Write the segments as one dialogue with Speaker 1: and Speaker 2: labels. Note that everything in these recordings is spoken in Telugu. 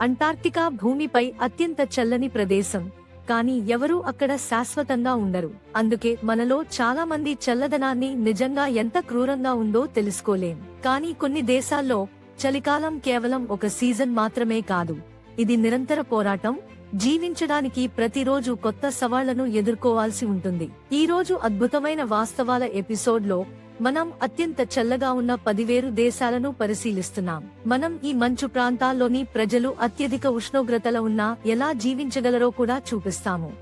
Speaker 1: అంటార్క్టికా భూమిపై అత్యంత చల్లని ప్రదేశం. కానీ ఎవరూ అక్కడ శాశ్వతంగా ఉండరు. అందుకే మనలో చాలా మంది చల్లదనాన్ని నిజంగా ఎంత క్రూరంగా ఉందో తెలుసుకోలేం. కానీ కొన్ని దేశాల్లో చలికాలం కేవలం ఒక సీజన్ మాత్రమే కాదు. ఇది నిరంతర పోరాటం. జీవించడానికి ప్రతిరోజు కొత్త సవాళ్ళను ఎదుర్కోవాల్సి ఉంటుంది. ఈ రోజు అద్భుతమైన వాస్తవాల ఎపిసోడ్లో మనం అత్యంత చల్లగా ఉన్న పదివేరు దేశాలను పరిశీలిస్తున్నాం. మనం ఈ మంచు ప్రాంతాల్లోని ప్రజలు అత్యధిక ఉష్ణోగ్రతల ఉన్నా ఎలా జీవించగలరో కూడా చూపిస్తాము.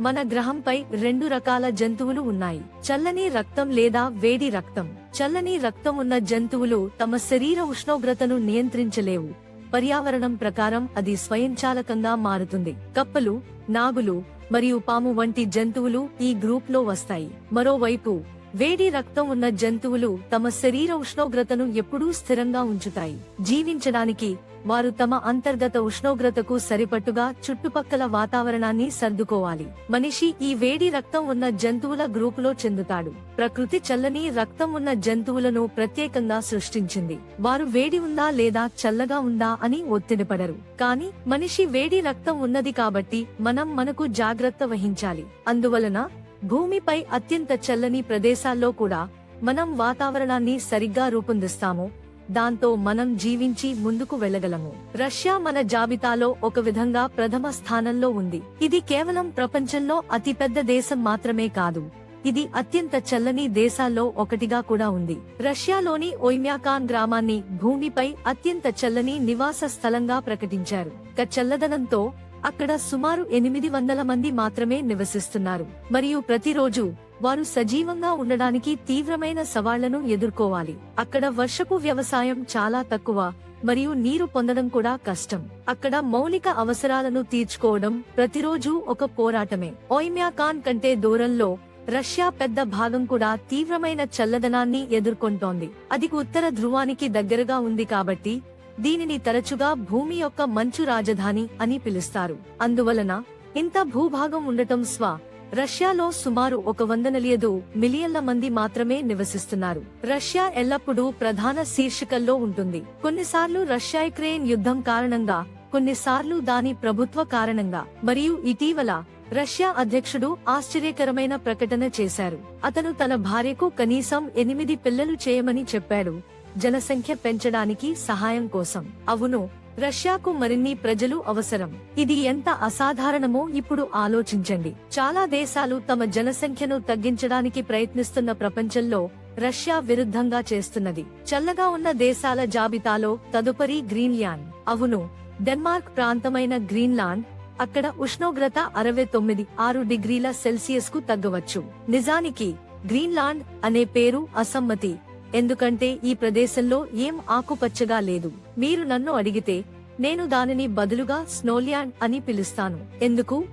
Speaker 1: మన గ్రహంపై రెండు రకాల జంతువులు ఉన్నాయి. చల్లని రక్తం లేదా వేడి రక్తం. చల్లని రక్తం ఉన్న జంతువులు తమ శరీర ఉష్ణోగ్రతను నియంత్రించలేవు. పర్యావరణం ప్రకారం అది స్వయంచాలకంగా మారుతుంది. కప్పలు నాగులు మరియు పాము వంటి జంతువులు ఈ గ్రూప్లో వస్తాయి. మరోవైపు వేడి రక్తం ఉన్న జంతువులు తమ శరీర ఉష్ణోగ్రతను ఎప్పుడూ స్థిరంగా ఉంచుతాయి. జీవించడానికి వారు తమ అంతర్గత ఉష్ణోగ్రతకు సరిపట్టుగా చుట్టుపక్కల వాతావరణాన్ని సర్దుకోవాలి. మనిషి ఈ వేడి రక్తం ఉన్న జంతువుల గ్రూపులో చెందుతాడు. ప్రకృతి చల్లని రక్తం ఉన్న జంతువులను ప్రత్యేకంగా సృష్టించింది. వారు వేడి ఉందా లేదా చల్లగా ఉందా అని ఒత్తిడిపడరు. కానీ మనిషి వేడి రక్తం ఉన్నది కాబట్టి మనం మనకు జాగ్రత్త వహించాలి. అందువలన భూమిపై అత్యంత చల్లని ప్రదేశాల్లో కూడా మనం వాతావరణాన్ని సరిగ్గా రూపొందిస్తాము. దాంతో మనం జీవించి ముందుకు వెళ్ళగలము. రష్యా మన జాబితాలో ఒక విధంగా ప్రథమ స్థానంలో ఉంది. ఇది కేవలం ప్రపంచంలో అతిపెద్ద దేశం మాత్రమే కాదు. ఇది అత్యంత చల్లని దేశాల్లో ఒకటిగా కూడా ఉంది. రష్యాలోని ఒయ్మ్యాకాన్ గ్రామాన్ని భూమిపై అత్యంత చల్లని నివాస స్థలంగా ప్రకటించారు. చల్లదనంతో అక్కడ సుమారు ఎనిమిది వందల మంది మాత్రమే నివసిస్తున్నారు. మరియు ప్రతిరోజు వారు సజీవంగా ఉండడానికి తీవ్రమైన సవాళ్ళను ఎదుర్కోవాలి. అక్కడ వర్షపు వ్యవసాయం చాలా తక్కువ మరియు నీరు పొందడం కూడా కష్టం. అక్కడ మౌలిక అవసరాలను తీర్చుకోవడం ప్రతిరోజు ఒక పోరాటమే. ఓయిమ్యాకాన్ కంటే దూరంలో రష్యా పెద్ద భాగం కూడా తీవ్రమైన చల్లదనాన్ని ఎదుర్కొంటోంది. అది ఉత్తర ధ్రువానికి దగ్గరగా ఉంది కాబట్టి దీనిని తరచుగా భూమి యొక్క మంచు రాజధాని అని పిలుస్తారు. అందువలన ఇంత భూభాగం ఉండటం స్వ రష్యాలో సుమారు ఒక వందనలియదు మిలియన్ల మంది మాత్రమే నివసిస్తున్నారు. రష్యా ఎల్లప్పుడూ ప్రధాన శీర్షికల్లో ఉంటుంది. కొన్నిసార్లు రష్యా యుక్రెయిన్ యుద్ధం కారణంగా కొన్నిసార్లు దాని ప్రభుత్వ కారణంగా మరియు ఇటీవల రష్యా అధ్యక్షుడు ఆశ్చర్యకరమైన ప్రకటన చేశారు. అతను తన భార్యకు కనీసం ఎనిమిది పిల్లలు చేయమని చెప్పాడు. జనసంఖ్య పెంచడానికి సహాయం కోసం. అవును రష్యాకు మరిన్ని ప్రజలు అవసరం. ఇది ఎంత అసాధారణమో ఇప్పుడు ఆలోచించండి. చాలా దేశాలు తమ జనసంఖ్యను తగ్గించడానికి ప్రయత్నిస్తున్న ప్రపంచంలో రష్యా విరుద్ధంగా చేస్తున్నది. చల్లగా ఉన్న దేశాల జాబితాలో తదుపరి గ్రీన్లాండ్. అవును డెన్మార్క్ ప్రాంతమైన గ్రీన్లాండ్ అక్కడ ఉష్ణోగ్రత అరవై తొమ్మిది ఆరు డిగ్రీల సెల్సియస్కు తగ్గవచ్చు. నిజానికి గ్రీన్లాండ్ అనే పేరు అసమ్మతి. ఎందుకంటే ఈ ప్రదేశంలో ఏం ఆకుపచ్చగా లేదు. మీరు నన్ను అడిగితే నేను దానిని బదులుగా స్నోల్యాండ్ అని పిలుస్తాను. ఎందుకు?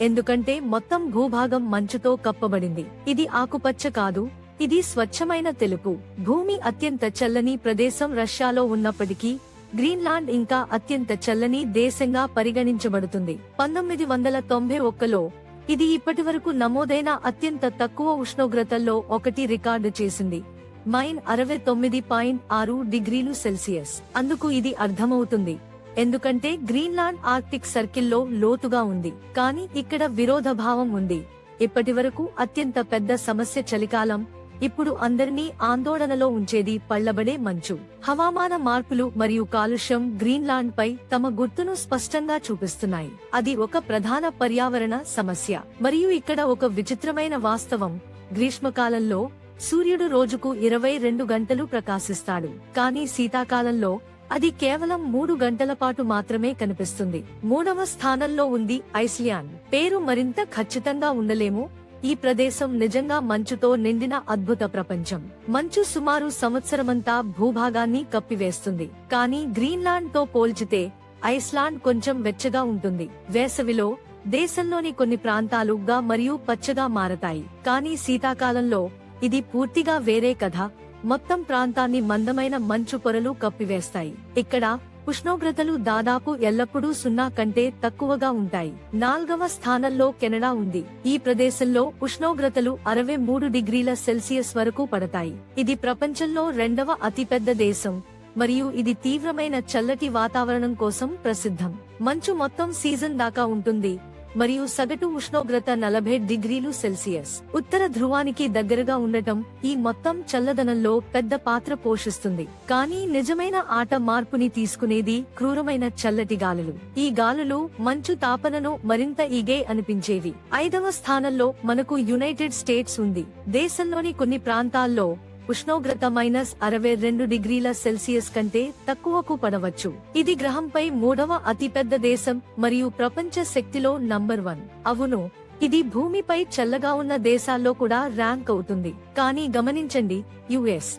Speaker 1: ఎందుకంటే మొత్తం భూభాగం మంచుతో కప్పబడింది. ఇది ఆకుపచ్చ కాదు ఇది స్వచ్ఛమైన తెలుపు. భూమి అత్యంత చల్లని ప్రదేశం రష్యాలో ఉన్నప్పటికీ గ్రీన్లాండ్ ఇంకా అత్యంత చల్లని దేశంగా పరిగణించబడుతుంది. పంతొమ్మిది వందల తొంభై ఒక్కలో ఇది ఇప్పటివరకు నమోదైన అత్యంత తక్కువ ఉష్ణోగ్రతల్లో ఒకటి రికార్డు చేసింది. మైన్ అరవై తొమ్మిది పాయింట్ ఆరు డిగ్రీలు సెల్సియస్. అందుకు ఇది అర్థమవుతుంది. ఎందుకంటే గ్రీన్లాండ్ ఆర్టిక్ సర్కిల్లో లోతుగా ఉంది. కానీ ఇక్కడ విరోధభావం ఉంది. ఇప్పటివరకు అత్యంత పెద్ద సమస్య చలికాలం. ఇప్పుడు అందరినీ ఆందోళనలో ఉంచేది పళ్ళబడే మంచు. హవామాన మార్పులు మరియు కాలుష్యం గ్రీన్లాండ్ పై తమ గుర్తును స్పష్టంగా చూపిస్తున్నాయి. అది ఒక ప్రధాన పర్యావరణ సమస్య. మరియు ఇక్కడ ఒక విచిత్రమైన వాస్తవం. గ్రీష్మకాలంలో సూర్యుడు రోజుకు ఇరవై రెండు గంటలు ప్రకాశిస్తాడు. కానీ శీతాకాలంలో అది కేవలం మూడు గంటల పాటు మాత్రమే కనిపిస్తుంది. మూడవ స్థానంలో ఉంది ఐస్లియాన్. పేరు మరింత ఖచ్చితంగా ఉండలేము. ఈ ప్రదేశం నిజంగా మంచుతో నిండిన అద్భుత ప్రపంచం. మంచు సుమారు సంవత్సరమంతా భూభాగాన్ని కప్పివేస్తుంది. కానీ గ్రీన్లాండ్తో పోల్చితే ఐస్లాండ్ కొంచెం వెచ్చగా ఉంటుంది. వేసవిలో దేశంలోని కొన్ని ప్రాంతాలుగా మరియు పచ్చగా మారతాయి. కానీ శీతాకాలంలో ఇది పూర్తిగా వేరే కథ. మొత్తం ప్రాంతాన్ని మందమైన మంచు పొరలు కప్పివేస్తాయి. ఇక్కడ ఉష్ణోగ్రతలు దాదాపు ఎల్లప్పుడూ సున్నా కంటే తక్కువగా ఉంటాయి. నాల్గవ స్థానంలో కెనడా ఉంది. ఈ ప్రదేశంలో ఉష్ణోగ్రతలు అరవై మూడు డిగ్రీల సెల్సియస్ వరకు పడతాయి. ఇది ప్రపంచంలో రెండవ అతిపెద్ద దేశం. మరియు ఇది తీవ్రమైన చల్లటి వాతావరణం కోసం ప్రసిద్ధం. మంచు మొత్తం సీజన్ దాకా ఉంటుంది. మరియు సగటు ఉష్ణోగ్రత నలభై డిగ్రీలు సెల్సియస్. ఉత్తర ధ్రువానికి దగ్గరగా ఉండటం ఈ మొత్తం చల్లదనంలో పెద్ద పాత్ర పోషిస్తుంది. కానీ నిజమైన ఆట మార్పుని తీసుకునేది క్రూరమైన చల్లటి గాలులు. ఈ గాలులు మంచు తాపనను మరింత ఈగే అనిపించేవి. ఐదవ స్థానంలో మనకు యునైటెడ్ స్టేట్స్ ఉంది. దేశంలోని కొన్ని ప్రాంతాల్లో ఉష్ణోగ్రత మైనస్ అరవై రెండు డిగ్రీల సెల్సియస్ కంటే తక్కువకు పడవచ్చు. ఇది గ్రహంపై మూడవ అతిపెద్ద దేశం మరియు ప్రపంచ శక్తిలో నంబర్ వన్. అవును ఇది భూమిపై చల్లగా ఉన్న దేశాల్లో కూడా ర్యాంక్ అవుతుంది. కానీ గమనించండి యుఎస్.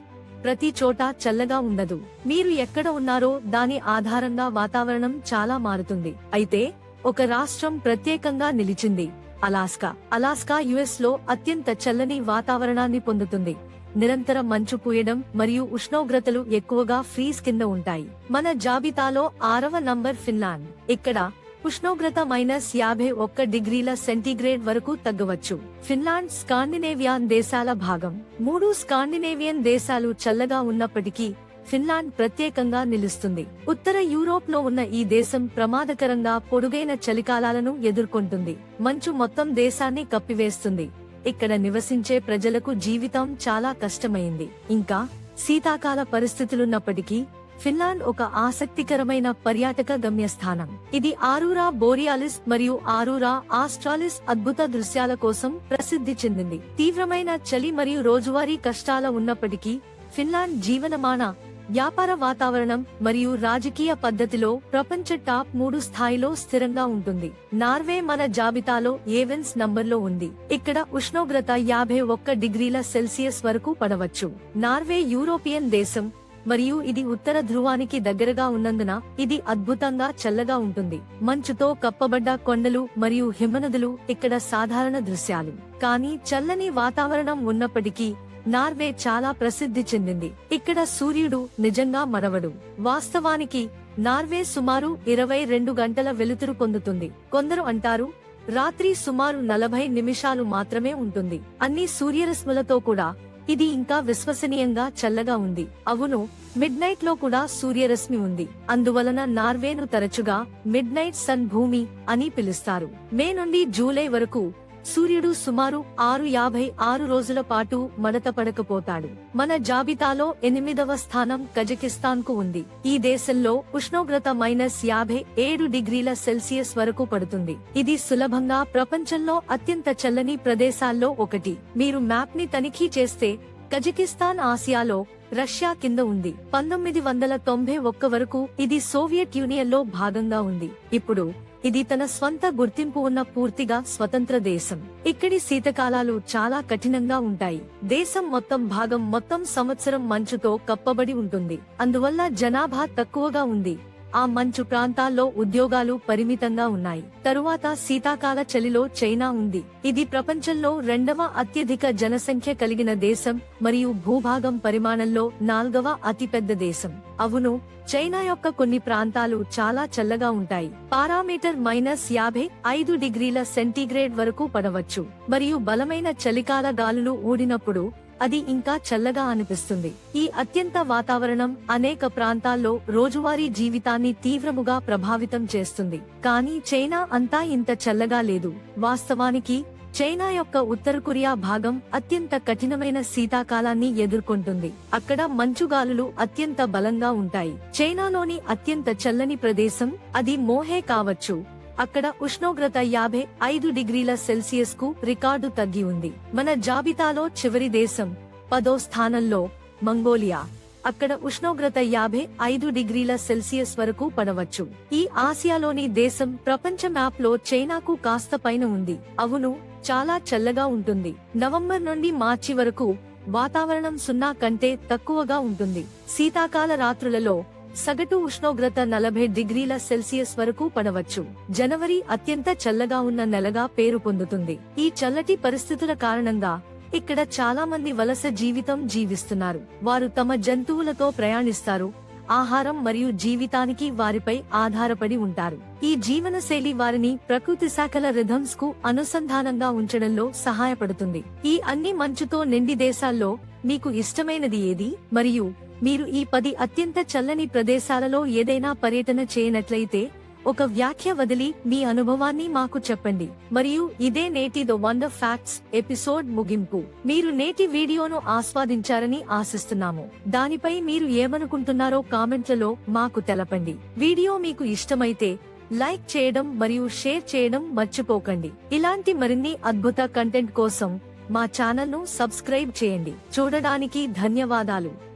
Speaker 1: ప్రతి చోట చల్లగా ఉండదు. మీరు ఎక్కడ ఉన్నారో దాని ఆధారంగా వాతావరణం చాలా మారుతుంది. అయితే ఒక రాష్ట్రం ప్రత్యేకంగా నిలిచింది. అలాస్కా. అలాస్కా యుఎస్లో అత్యంత చల్లని వాతావరణాన్ని పొందుతుంది. నిరంతర మంచు పూయడం మరియు ఉష్ణోగ్రతలు ఎక్కువగా ఫ్రీజ్ కింద ఉంటాయి. మన జాబితాలో ఆరవ నంబర్ ఫిన్లాండ్. ఇక్కడ ఉష్ణోగ్రత మైనస్ యాభై ఒక్క డిగ్రీల సెంటీగ్రేడ్ వరకు తగ్గవచ్చు. ఫిన్లాండ్ స్కాండినేవియాన్ దేశాల భాగం. మూడు స్కాండినేవియన్ దేశాలు చల్లగా ఉన్నప్పటికీ ఫిన్లాండ్ ప్రత్యేకంగా నిలుస్తుంది. ఉత్తర యూరోప్లో ఉన్న ఈ దేశం ప్రమాదకరంగా పొడుగైన చలికాలాలను ఎదుర్కొంటుంది. మంచు మొత్తం దేశాన్ని కప్పివేస్తుంది. ఇక్కడ నివసించే ప్రజలకు జీవితం చాలా కష్టమైంది. ఇంకా శీతాకాల పరిస్థితులున్నప్పటికీ ఫిన్లాండ్ ఒక ఆసక్తికరమైన పర్యాటక గమ్యస్థానం. ఇది ఆరూరా బోరియాలిస్ మరియు ఆరూరా ఆస్ట్రాలిస్ అద్భుత దృశ్యాల కోసం ప్రసిద్ధి చెందింది. తీవ్రమైన చలి మరియు రోజువారీ కష్టాల ఉన్నప్పటికీ ఫిన్లాండ్ జీవనమాన వ్యాపార వాతావరణం మరియు రాజకీయ పద్ధతిలో ప్రపంచ టాప్ మూడు స్థాయిలో స్థిరంగా ఉంటుంది. నార్వే మన జాబితాలో ఏవెన్స్ నంబర్లో ఉంది. ఇక్కడ ఉష్ణోగ్రత యాభై ఒక్క డిగ్రీల సెల్సియస్ వరకు పడవచ్చు. నార్వే యూరోపియన్ దేశం మరియు ఇది ఉత్తర ధ్రువానికి దగ్గరగా ఉన్నందున ఇది అద్భుతంగా చల్లగా ఉంటుంది. మంచుతో కప్పబడ్డ కొండలు మరియు హిమనదులు ఇక్కడ సాధారణ దృశ్యాలు. కానీ చల్లని వాతావరణం ఉన్నప్పటికీ నార్వే చాలా ప్రసిద్ధి చెందింది. ఇక్కడ సూర్యుడు నిజంగా మరవడు. వాస్తవానికి నార్వే సుమారు ఇరవై రెండు గంటల వెలుతురు పొందుతుంది. కొందరు అంటారు రాత్రి సుమారు నలభై నిమిషాలు మాత్రమే ఉంటుంది. అన్ని సూర్యరశ్ములతో కూడా ఇది ఇంకా విశ్వసనీయంగా చల్లగా ఉంది. అవును మిడ్ నైట్లో కూడా సూర్యరశ్మి ఉంది. అందువలన నార్వేను తరచుగా మిడ్ నైట్ సన్ భూమి అని పిలుస్తారు. మే నుండి జూలై వరకు సూర్యుడు సుమారు ఆరు యాభై ఆరు రోజుల పాటు మడత పడకపోతాడు. మన జాబితాలో ఎనిమిదవ స్థానం కజకిస్తాన్కు ఉంది. ఈ దేశంలో ఉష్ణోగ్రత మైనస్ యాభై ఏడు డిగ్రీల సెల్సియస్ వరకు పడుతుంది. ఇది సులభంగా ప్రపంచంలో అత్యంత చల్లని ప్రదేశాల్లో ఒకటి. మీరు మ్యాప్ని తనిఖీ చేస్తే కజకిస్తాన్ ఆసియాలో రష్యా కింద ఉంది. పంతొమ్మిది వందల తొంభై ఒక్క వరకు ఇది సోవియట్ యూనియన్లో భాగంగా ఉంది. ఇప్పుడు ఇది తన స్వంత గుర్తింపు ఉన్న పూర్తిగా స్వతంత్ర దేశం. ఇక్కడి శీతకాలాలు చాలా కఠినంగా ఉంటాయి. దేశం మొత్తం భాగం మొత్తం సంవత్సరం మంచుతో కప్పబడి ఉంటుంది. అందువల్ల జనాభా తక్కువగా ఉంది. ఆ మంచు ప్రాంతాల్లో ఉద్యోగాలు పరిమితంగా ఉన్నాయి. తరువాత శీతాకాల చలిలో చైనా ఉంది. ఇది ప్రపంచంలో రెండవ అత్యధిక జనసంఖ్య కలిగిన దేశం మరియు భూభాగం పరిమాణంలో నాల్గవ అతిపెద్ద దేశం. అవును చైనా యొక్క కొన్ని ప్రాంతాలు చాలా చల్లగా ఉంటాయి. పారామీటర్ మైనస్ యాభై ఐదు డిగ్రీల సెంటీగ్రేడ్ వరకు పడవచ్చు. మరియు బలమైన చలికాల గాలులు ఊడినప్పుడు అది ఇంకా చల్లగా అనిపిస్తుంది. ఈ అత్యంత వాతావరణం అనేక ప్రాంతాల్లో రోజువారీ జీవితాన్ని తీవ్రముగా ప్రభావితం చేస్తుంది. కానీ చైనా అంతా ఇంత చల్లగా లేదు. వాస్తవానికి చైనా యొక్క ఉత్తర కొరియా భాగం అత్యంత కఠినమైన శీతాకాలాన్ని ఎదుర్కొంటుంది. అక్కడ మంచుగాలులు అత్యంత బలంగా ఉంటాయి. చైనాలోని అత్యంత చల్లని ప్రదేశం అది మోహే కావచ్చు. అక్కడ ఉష్ణోగ్రత యాభై ఐదు డిగ్రీల సెల్సియస్కు రికార్డు తగ్గి ఉంది. మన జాబితాలో చివరి దేశం పదో స్థానంలో మంగోలియా. అక్కడ ఉష్ణోగ్రత యాభై ఐదు డిగ్రీల సెల్సియస్ వరకు పడవచ్చు. ఈ ఆసియాలోని దేశం ప్రపంచ మ్యాప్లో చైనాకు కాస్త పైన ఉంది. అవును చాలా చల్లగా ఉంటుంది. నవంబర్ నుండి మార్చి వరకు వాతావరణం సున్నా కంటే తక్కువగా ఉంటుంది. శీతాకాల రాత్రులలో సగటు ఉష్ణోగ్రత నలభై డిగ్రీల సెల్సియస్ వరకు పడవచ్చు. జనవరి అత్యంత చల్లగా ఉన్న నెలగా పేరు పొందుతుంది. ఈ చల్లటి పరిస్థితుల కారణంగా ఇక్కడ చాలా మంది వలస జీవితం జీవిస్తున్నారు. వారు తమ జంతువులతో ప్రయాణిస్తారు. ఆహారం మరియు జీవితానికి వారిపై ఆధారపడి ఉంటారు. ఈ జీవనశైలి వారిని ప్రకృతి శాఖల రిథమ్స్కు అనుసంధానంగా ఉంచడంలో సహాయపడుతుంది. ఈ అన్ని మంచుతో నిండి దేశాల్లో మీకు ఇష్టమైనది ఏది? మరియు మీరు ఈ పది అత్యంత చల్లని ప్రదేశాలలో ఏదైనా పర్యటన చేయనట్లయితే ఒక వ్యాఖ్య వదిలి మీ అనుభవాన్ని మాకు చెప్పండి. మరియు ఇదే నేటి ద వండర్ ఫ్యాక్ట్స్ ఎపిసోడ్ ముగింపు. మీరు నేటి వీడియోను ఆస్వాదించారని ఆశిస్తున్నాము. దానిపై మీరు ఏమనుకుంటున్నారో కామెంట్లలో మాకు తెలపండి. వీడియో మీకు ఇష్టమైతే లైక్ చేయడం మరియు షేర్ చేయడం మర్చిపోకండి. ఇలాంటి మరిన్ని అద్భుత కంటెంట్ కోసం మా ఛానల్ను సబ్స్క్రైబ్ చేయండి. చూడడానికి ధన్యవాదాలు.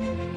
Speaker 1: thank you